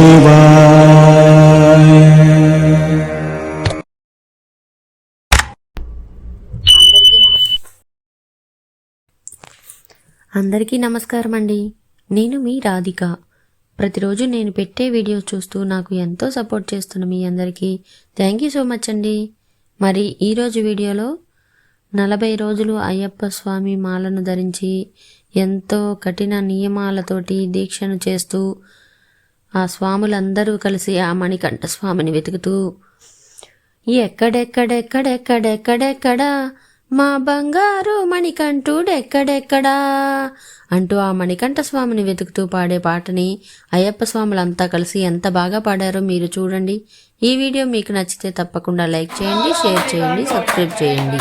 శివాయ అందరికీ నమస్కారం అండి నేను మీ రాధిక. ప్రతిరోజు నేను పెట్టే వీడియో చూస్తూ నాకు ఎంతో సపోర్ట్ చేస్తున్న మీ అందరికీ థ్యాంక్ యూ సో మచ్ అండి. మరి ఈరోజు వీడియోలో నలభై రోజులు అయ్యప్ప స్వామి మాలను ధరించి ఎంతో కఠిన నియమాలతోటి దీక్షను చేస్తూ ఆ స్వాములందరూ కలిసి ఆ మణికంఠ స్వామిని వెతుకుతూ ఎక్కడెక్కడెక్కడెక్కడెక్కడెక్కడా మా బంగారు మణికంఠుడెక్కడెక్కడా? అంటూ ఆ మణికంఠ స్వామిని వెతుకుతూ పాడే పాటని అయ్యప్ప స్వాములంతా కలిసి ఎంత బాగా పాడారో మీరు చూడండి. ఈ వీడియో మీకు నచ్చితే తప్పకుండా లైక్ చేయండి షేర్ చేయండి సబ్స్క్రైబ్ చేయండి.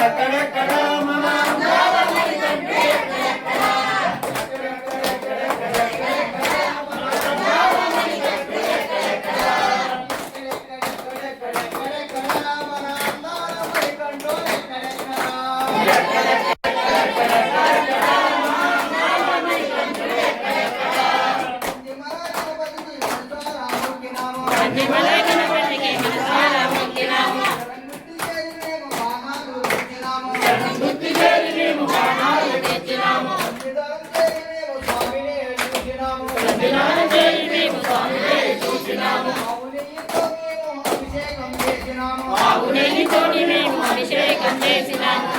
ఎక్కడెక్కడెక్కడెక్కడెక్కడెక్కడ మన అందాల ఆవునేనితోని మేము అభిషేకం చేసినాము